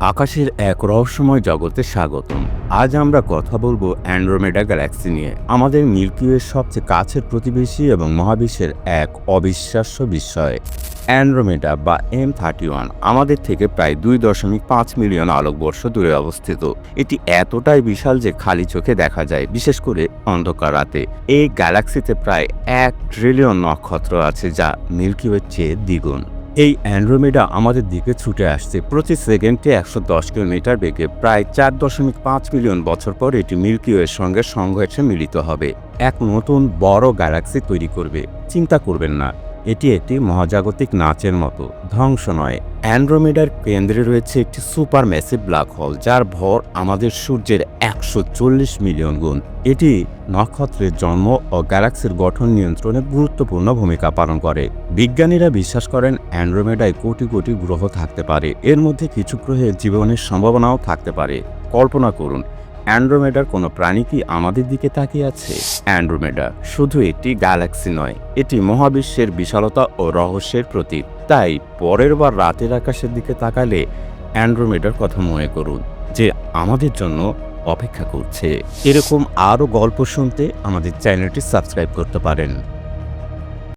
আকাশের এক রহস্যময় জগতে স্বাগতম। আজ আমরা কথা বলব অ্যান্ড্রোমেডা গ্যালাক্সি নিয়ে। আমাদের মিল্কিওয়ের সবচেয়ে কাছের প্রতিবেশী এবং মহাবিশ্বের এক অবিশ্বাস্য বিষয় অ্যান্ড্রোমেডা বা এম থার্টি ওয়ান আমাদের থেকে প্রায় দুই দশমিক পাঁচ মিলিয়ন আলোকবর্ষ দূরে অবস্থিত। এটি এতটাই বিশাল যে খালি চোখে দেখা যায়, বিশেষ করে অন্ধকার রাতে। এই গ্যালাক্সিতে প্রায় এক ট্রিলিয়ন নক্ষত্র আছে যা মিল্কিওয়ের চেয়ে দ্বিগুণ। এই অ্যান্ড্রোমেডা আমাদের দিকে ছুটে আসছে। প্রতি সেকেন্ডে একশো দশ কিলোমিটার বেগে প্রায় চার দশমিক পাঁচ মিলিয়ন বছর পর এটি মিল্কিওয়ের সঙ্গে সংঘর্ষে মিলিত হবে। এক নতুন বড় গ্যালাক্সি তৈরি করবে। চিন্তা করবেন না, এটি একটি মহাজাগতিক নাচের মতো, ধ্বংস নয়। অ্যান্ড্রোমেডার কেন্দ্রে রয়েছে একটি সুপার ম্যাসিভ ব্ল্যাক হোল, যার ভর আমাদের সূর্যের একশো চল্লিশ মিলিয়ন গুণ। এটি নক্ষত্রের জন্ম ও গ্যালাক্সির গঠন নিয়ন্ত্রণে গুরুত্বপূর্ণ ভূমিকা পালন করে। বিজ্ঞানীরা বিশ্বাস করেন অ্যান্ড্রোমেডায় কোটি কোটি গ্রহ থাকতে পারে। এর মধ্যে কিছু গ্রহে জীবনের সম্ভাবনাও থাকতে পারে। কল্পনা করুন, অ্যান্ড্রোমেডার কোনো প্রাণী কি আমাদের দিকে তাকিয়ে আছে? অ্যান্ড্রোমেডা শুধু একটি গ্যালাক্সি নয়, এটি মহাবিশ্বের বিশালতা ও রহস্যের প্রতীক। তাই পরের বার রাতের আকাশের দিকে তাকালে অ্যান্ড্রোমেডার কথা মনে করুন, যে আমাদের জন্য অপেক্ষা করছে। এরকম আরও গল্প শুনতে আমাদের চ্যানেলটি সাবস্ক্রাইব করতে পারেন।